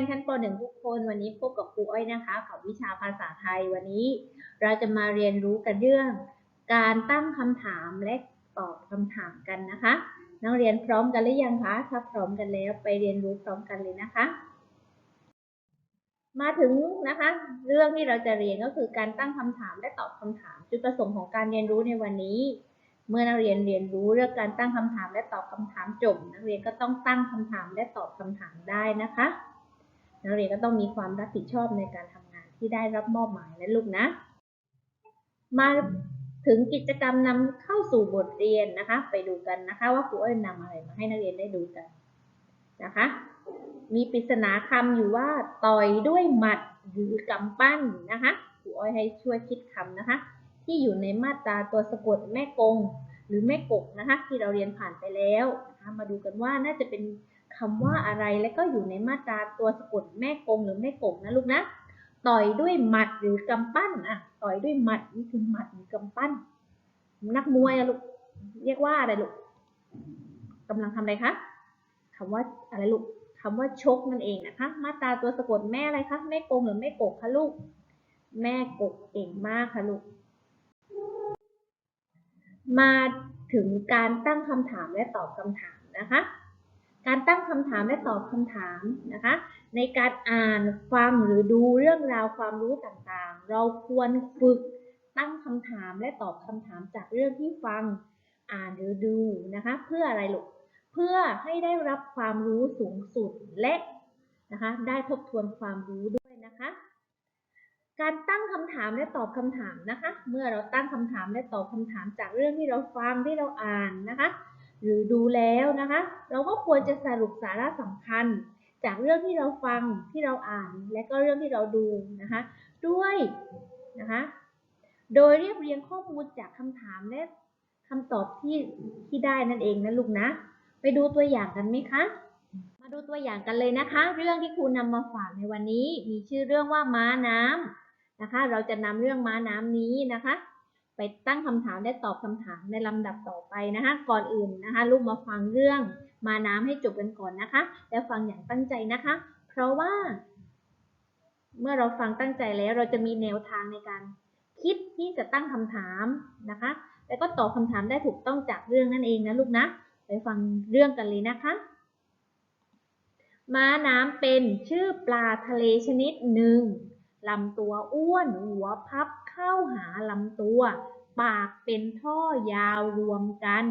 นชั้นป .1 ทุกคนวันนี้พบกับครูอ้อยนะคะกับวิชาภาษาไทยวันนี้ เราจะมาเรียนรู้กันเรื่อง การตั้งคำถามและตอบคำถามกันนะคะ นักเรียนพร้อมกันหรือยังคะถ้าพร้อมกันแล้วไปเรียนรู้พร้อมกันเลยนะคะ มาถึงนะคะ เรื่องที่เราจะเรียนก็คือการตั้งคำถามและตอบคำถาม จุดประสงค์ของการเรียนรู้ในวันนี้ เมื่อนักเรียนเรียนรู้เรื่องการตั้งคำถามและตอบคำถามจบนักเรียนก็ต้องตั้งคำถามและตอบคำถามได้นะคะ นักเรียนก็ต้องมีความรับผิดชอบในการทำงานที่ได้รับมอบหมายและลูกนะ มาถึงกิจกรรมนำเข้าสู่บทเรียนนะคะ ไปดูกันนะคะ ว่าครูอ้อยนำอะไรมาให้นักเรียนได้ดูกันนะคะ มีปริศนาคำอยู่ว่าต่อยด้วยหมัดหรือกำปั้นนะคะครูอ้อยให้ช่วยคิดคำนะคะ ที่อยู่ในมาตราตัวสะกดแม่กงหรือแม่กกนะคะ ที่เราเรียนผ่านไปแล้วนะคะมาดูกันว่าน่าจะเป็น คำว่าอะไรและก็อยู่ในมาตราตัวสะกดแม่กงหรือแม่กกนะลูกนะ ต่อยด้วยหมัดหรือกำปั้นอะต่อยด้วยหมัดนี่คือหมัดหรือกำปั้น นักมวยอะลูกเรียกว่าอะไรลูกกำลังทำอะไรคะคำว่าอะไรลูกคำว่าชกนั่นเองนะคะ มาตราตัวสะกดแม่อะไรคะแม่กงหรือแม่กกคะลูก แม่กกเก่งมากค่ะลูก มาถึงการตั้งคำถามและตอบคำถามนะคะ การตั้งคำถามและตอบคำถามนะคะ ในการอ่านฟังหรือดูเรื่องราวความรู้ต่างๆ เราควรฝึกตั้งคำถามและตอบคำถามจากเรื่องที่ฟังอ่านหรือดูนะคะ เพื่ออะไรลูกเพื่อให้ได้รับความรู้สูงสุดและนะคะได้ทบทวนความรู้ด้วยนะคะ การตั้งคำถามและตอบคำถามนะคะ เมื่อเราตั้งคำถามและตอบคำถามจากเรื่องที่เราฟังที่เราอ่านนะคะ หรือดูแล้วนะคะ เราก็ควรจะสรุปสาระสำคัญ จากเรื่องที่เราฟังที่เราอ่านและก็เรื่องที่เราดูนะคะ ด้วยนะคะโดยเรียบเรียงข้อมูลจากคำถามและคำตอบที่ที่ได้นั่นเองนะลูกนะ ไปดูตัวอย่างกันไหมคะ มาดูตัวอย่างกันเลยนะคะ เรื่องที่ครูนำมาฝากในวันนี้ มีชื่อเรื่องว่าม้าน้ำนะคะ เราจะนำเรื่องม้าน้ำนี้นะคะ ไปตั้งคำถามและตอบคำถามในลำดับต่อไปนะคะ ก่อนอื่นนะคะ ลูกมาฟังเรื่องมาน้ำให้จบกันก่อนนะคะ แล้วฟังอย่างตั้งใจนะคะ เพราะว่า เมื่อเราฟังตั้งใจแล้วเราจะมีแนวทางในการคิดที่จะตั้งคำถามนะคะ แล้วก็ตอบคำถามได้ถูกต้องจากเรื่องนั่นเองนะลูกนะ ไปฟังเรื่องกันเลยนะคะ ม้าน้ำเป็นชื่อปลาทะเลชนิดหนึ่งลำตัวอ้วน หัวพับ เข้าหาลำตัว ปากเป็นท่อยาวรวมกัน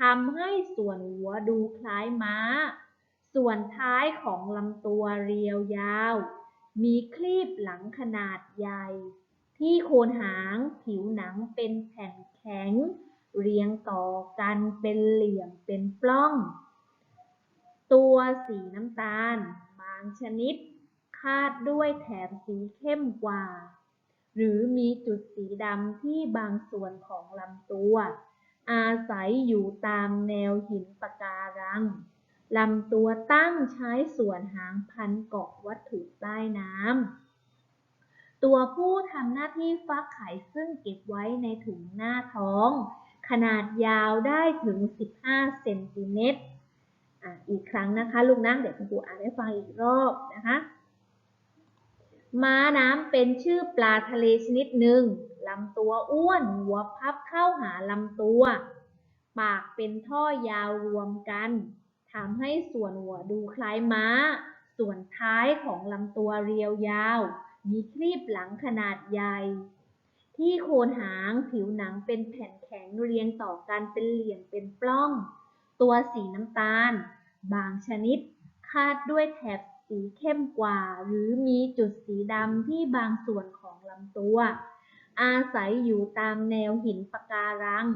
ทำให้ส่วนหัวดูคล้ายม้า ส่วนท้ายของลำตัวเรียวยาว มีคลีบหลังขนาดใหญ่ ที่โคนหางผิวหนังเป็นแผ่นแข็ง เรียงต่อกันเป็นเหลี่ยมเป็นปล้อง ตัวสีน้ำตาล บางชนิด คาดด้วยแถบสีเข้มกว่า หรือมีจุดสีดำที่บางส่วนของลำตัว อาศัยอยู่ตามแนวหินปะการังลำตัวตั้งใช้ส่วนหางพันเกาะวัตถุใต้น้ำ ตัวผู้ทำหน้าที่ฟักไข่ซึ่งเก็บไว้ในถุงหน้าท้อง ขนาดยาวได้ถึง 15 เซนติเมตรออีกครั้งนะคะ ลูกนะเดี๋ยวคุณครูอ่านให้ฟังอีกรอบนะคะ ม้าน้ำเป็นชื่อปลาทะเลชนิดหนึ่งลำตัวอ้วน หัวพับเข้าหาลำตัว ปากเป็นท่อยาวรวมกันทำให้ส่วนหัวดูคล้ายม้า ส่วนท้ายของลำตัวเรียวยาว มีครีบหลังขนาดใหญ่ ที่โคนหางผิวหนังเป็นแผ่นแข็งเรียงต่อกันเป็นเหลี่ยมเป็นปล้อง ตัวสีน้ำตาล บางชนิด คาดด้วยแถบ สีเข้มกว่า หรือมีจุดสีดำที่บางส่วนของลำตัว อาศัยอยู่ตามแนวหินปะการัง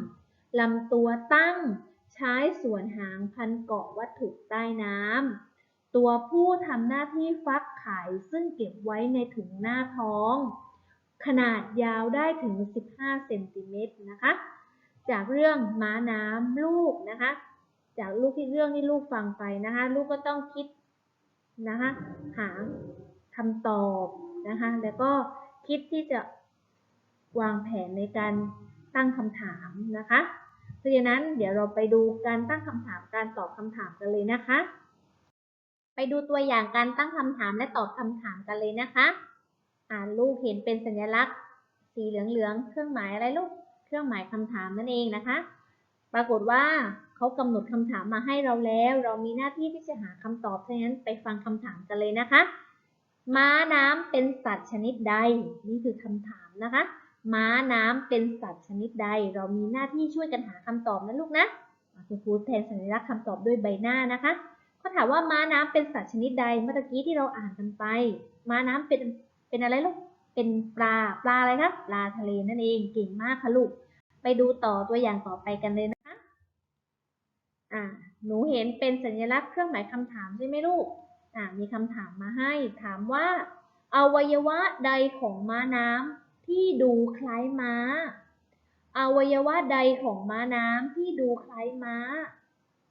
ลำตัวตั้ง ใช้ส่วนหางพันเกาะวัตถุใต้น้ำตัวผู้ทำหน้าที่ฟักไข่ซึ่งเก็บไว้ในถุงหน้าท้อง ขนาดยาวได้ถึง 15 เซนติเมตรนะคะ จากเรื่องม้าน้ำลูกนะคะ จากลูกที่เรื่องที่ลูกฟังไปนะคะ ลูกก็ต้องคิด นะคะหาคำตอบนะคะแล้วก็คิดที่จะวางแผนในการตั้งคำถามนะคะเพราะฉะนั้นเดี๋ยวเราไปดูการตั้งคำถามการตอบคำถามกันเลยนะคะ ไปดูตัวอย่างการตั้งคำถามและตอบคำถามกันเลยนะคะอ่านลูกเห็นเป็นสัญลักษณ์ สีเหลืองๆเครื่องหมายอะไรลูก เครื่องหมายคำถามนั่นเองนะคะ ปรากฏว่า เขากำหนดคำถามมาให้เราแล้ว เรามีหน้าที่ที่จะหาคำตอบฉะนั้นไปฟังคำถามกันเลยนะคะ ม้าน้ำเป็นสัตว์ชนิดใด นี่คือคำถามนะคะ ม้าน้ำเป็นสัตว์ชนิดใด เรามีหน้าที่ช่วยกันหาคำตอบนะลูกนะคุณครูแทนสัญลักษณ์คำตอบด้วยใบหน้านะคะเขาถามว่าม้าน้ำเป็นสัตว์ชนิดใด เมื่อกี้ที่เราอ่านกันไป ม้าน้ำเป็นเป็นอะไรลูก เป็นปลา ปลาอะไรคะ ปลาทะเลนั่นเอง เก่งมากค่ะลูก ไปดูต่อตัวอย่างต่อไปกันเลยนะคะ หนูเห็นเป็นสัญลักษณ์เครื่องหมายคำถามใช่ไหมลูก อ่า มีคำถามมาให้ ถามว่า อวัยวะใดของม้าน้ำที่ดูคล้ายม้า อวัยวะใดของม้าน้ำที่ดูคล้ายม้า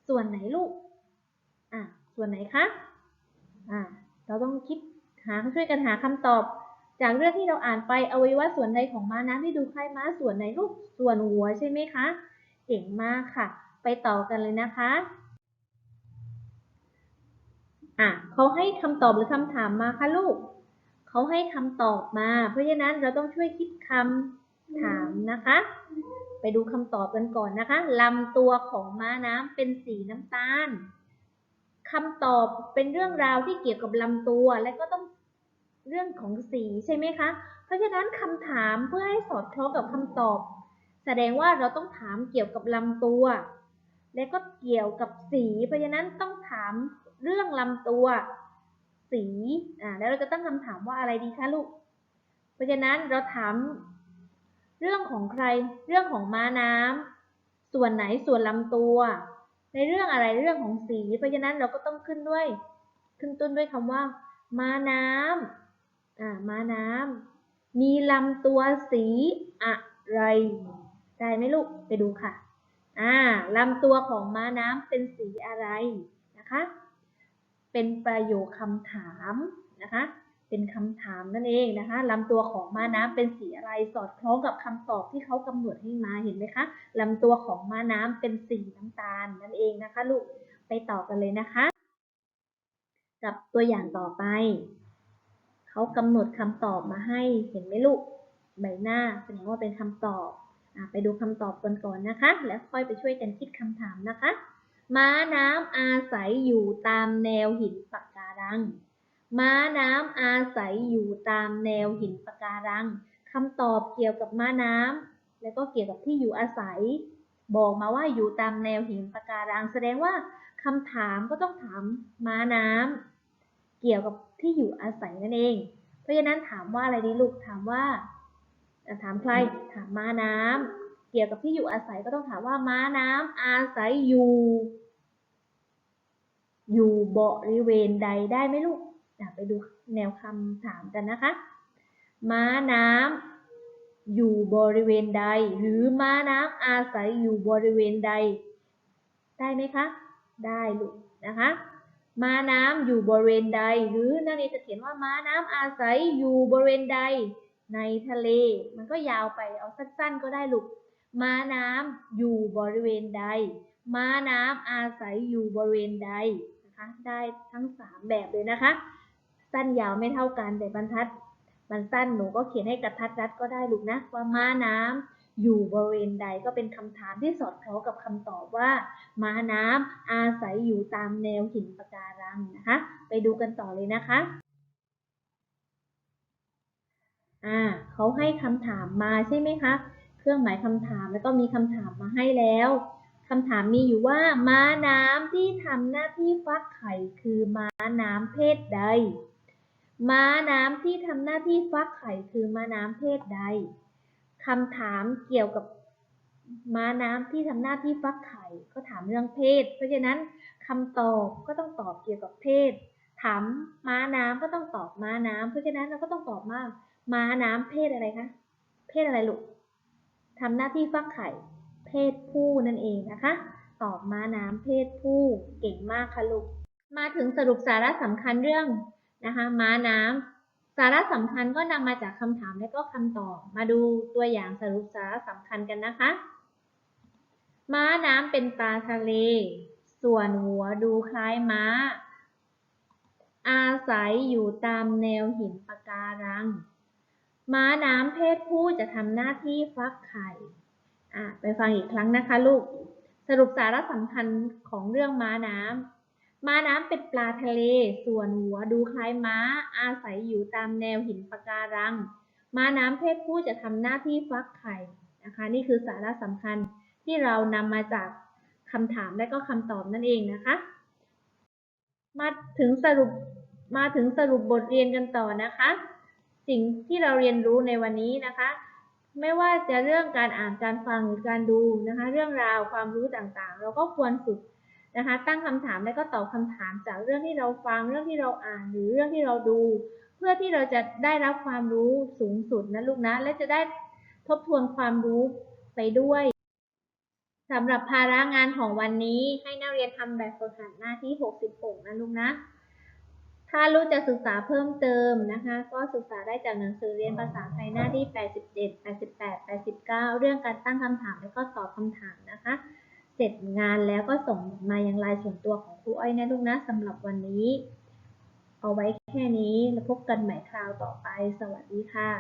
ส่วนไหนลูก อ่า ส่วนไหนคะ อ่า เราต้องคิดหาช่วยกันหาคำตอบ จากเรื่องที่เราอ่านไปอวัยวะส่วนใดของม้าน้ำที่ดูคล้ายม้าส่วนไหนลูก ส่วนหัวใช่ไหมคะ เก่งมากค่ะ ไปต่อกันเลยนะคะ อะเขาให้คำตอบหรือคำถามมาคะลูก เขาให้คำตอบมา เพราะฉะนั้นเราต้องช่วยคิดคำถามนะคะ ไปดูคำตอบกันก่อนนะคะลำตัวของม้าน้ำเป็นสีน้ำตาลคำตอบเป็นเรื่องราวที่เกี่ยวกับลำตัวและก็ต้องเรื่องของสีใช่ไหมคะ เพราะฉะนั้นคำถามเพื่อให้สอดคล้องกับคำตอบ แสดงว่าเราต้องถามเกี่ยวกับลำตัว และก็เกี่ยวกับสี เพราะฉะนั้นต้องถาม เรื่องลำตัว สีอ่าแล้วเราจะตั้งคำถามว่าอะไรดีคะลูก เพราะฉะนั้นเราถามเรื่องของใคร เรื่องของม้าน้ำส่วนไหนส่วนลำตัว ในเรื่องอะไรเรื่องของสี เพราะฉะนั้นเราก็ต้องขึ้นด้วย ขึ้นต้นด้วยคำว่า ม้าน้ำอ่าม้าน้ำมีลำตัวสีอะไรได้ไหมลูกไปดูค่ะอ่าลำตัวของม้าน้ำเป็นสีอะไรนะคะ เป็นประโยคคำถามนะคะเป็นคำถามนั่นเองนะคะลำตัวของม้าน้ำเป็นสีอะไรสอดคล้องกับคำตอบที่เขากำหนดให้มาเห็นไหมคะลำตัวของม้าน้ำเป็นสีน้ำตาลนั่นเองนะคะลูกไปต่อกันเลยนะคะ กับตัวอย่างต่อไปเขากำหนดคำตอบมาให้เห็นไหมลูกใบหน้าแสดงว่าเป็นคำตอบอไปดูคำตอบก่อนนะคะ แล้วค่อยไปช่วยกันคิดคำถามนะคะ ม้าน้ำอาศัยอยู่ตามแนวหินปะการัง ม้าน้ำอาศัยอยู่ตามแนวหินปะการังคำตอบเกี่ยวกับม้าน้ำแล้วก็เกี่ยวกับที่อยู่อาศัย บอกมาว่าอยู่ตามแนวหินปะการัง แสดงว่าคำถามก็ต้องถามม้าน้ำเกี่ยวกับที่อยู่อาศัยนั่นเอง เพราะฉะนั้นถามว่าอะไรดีลูกถามว่าถามใครถามม้าน้ำ เกี่ยวกับที่อยู่อาศัยก็ต้องถามว่าม้าน้ำอาศัยอยู่ อยู่บริเวณใดได้ไหมลูกไปดูแนวคำถามกันนะคะ ม้าน้ำอยู่บริเวณใด หรือม้าน้ำอาศัยอยู่บริเวณใด ได้ไหมคะ ได้ลูกนะคะม้าน้ำอยู่บริเวณใด หรือนักเรียนจะเขียนว่าม้าน้ำอาศัยอยู่บริเวณใด ในทะเล มันก็ยาวไปเอาสั้นๆ ก็ได้ลูก ม้าน้ำอยู่บริเวณใด ม้าน้ำอาศัยอยู่บริเวณใดนะคะได้ทั้งสามแบบเลยนะคะ สั้นยาวไม่เท่ากันแต่บรรทัดมันสั้นหนูก็เขียนให้กระทัดรัดก็ได้ลูกนะว่าม้าน้ำอยู่บริเวณใดก็เป็นคำถามที่สอดคล้องกับคำตอบว่า ม้าน้ำอาศัยอยู่ตามแนวหินปะการังนะคะ ไปดูกันต่อเลยนะคะอ่าเขาให้คำถามมาใช่ไหมคะ เครื่องหมายคำถามแล้วก็มีคำถามมาให้แล้วคำถามมีอยู่ว่า ม้าน้ำที่ทำหน้าที่ฟักไข่คือม้าน้ำเพศใด ม้าน้ำที่ทำหน้าที่ฟักไข่คือม้าน้ำเพศใดคำถามเกี่ยวกับม้าน้ำที่ทำหน้าที่ฟักไข่ก็ถามเรื่องเพศ เพราะฉะนั้นคำตอบก็ต้องตอบเกี่ยวกับเพศ ถามม้าน้ำก็ต้องตอบม้าน้ำเพราะฉะนั้นเราก็ต้องตอบว่าม้าน้ำเพศอะไรคะ เพศอะไรลูก ทำหน้าที่ฟักไข่ เพศผู้นั่นเองนะคะ ตอบม้าน้ำเพศผู้เก่งมากค่ะลูก มาถึงสรุปสาระสำคัญเรื่องนะคะม้าน้ำสาระสำคัญก็นำมาจากคำถามและก็คำตอบ มาดูตัวอย่างสรุปสาระสำคัญกันนะคะ ม้าน้ำเป็นปลาทะเล ส่วนหัวดูคล้ายม้า อาศัยอยู่ตามแนวหินปะการัง ม้าน้ำเพศผู้จะทำหน้าที่ฟักไข่ไปฟังอีกครั้งนะคะลูก สรุปสาระสำคัญของเรื่องม้าน้ำม้าน้ำเป็นปลาทะเล ส่วนหัวดูคล้ายม้า อาศัยอยู่ตามแนวหินปะการัง ม้าน้ำเพศผู้จะทำหน้าที่ฟักไข่นะคะ นี่คือสาระสำคัญที่เรานำมาจากคำถามและก็คำตอบนั่นเองนะคะ มาถึงสรุปมาถึงสรุปบทเรียนกันต่อนะคะ สิ่งที่เราเรียนรู้ในวันนี้นะคะ ไม่ว่าจะเรื่องการอ่านการฟังหรือการดูนะคะ เรื่องราวความรู้ต่างๆ เราก็ควรฝึกนะคะ ตั้งคำถามและก็ตอบคำถามจากเรื่องที่เราฟังเรื่องที่เราอ่านหรือเรื่องที่เราดู เพื่อที่เราจะได้รับความรู้สูงสุดนะลูกนะและจะได้ทบทวนความรู้ไปด้วยสำหรับภาระงานของวันนี้ให้นักเรียนทำแบบฝึกหัดหน้าที่ 66 นะลูกนะ ถ้าลูกจะศึกษาเพิ่มเติมนะคะ ก็ศึกษาได้จากหนังสือเรียนภาษาไทยหน้าที่ 87 88 89 เรื่องการตั้งคำถามและก็ตอบคำถามนะคะ เสร็จงานแล้วก็ส่งมายังไลน์ส่วนตัวของครูอ้อยนะลูกนะสำหรับวันนี้ เอาไว้แค่นี้แล้วพบกันใหม่คราวต่อไป สวัสดีค่ะ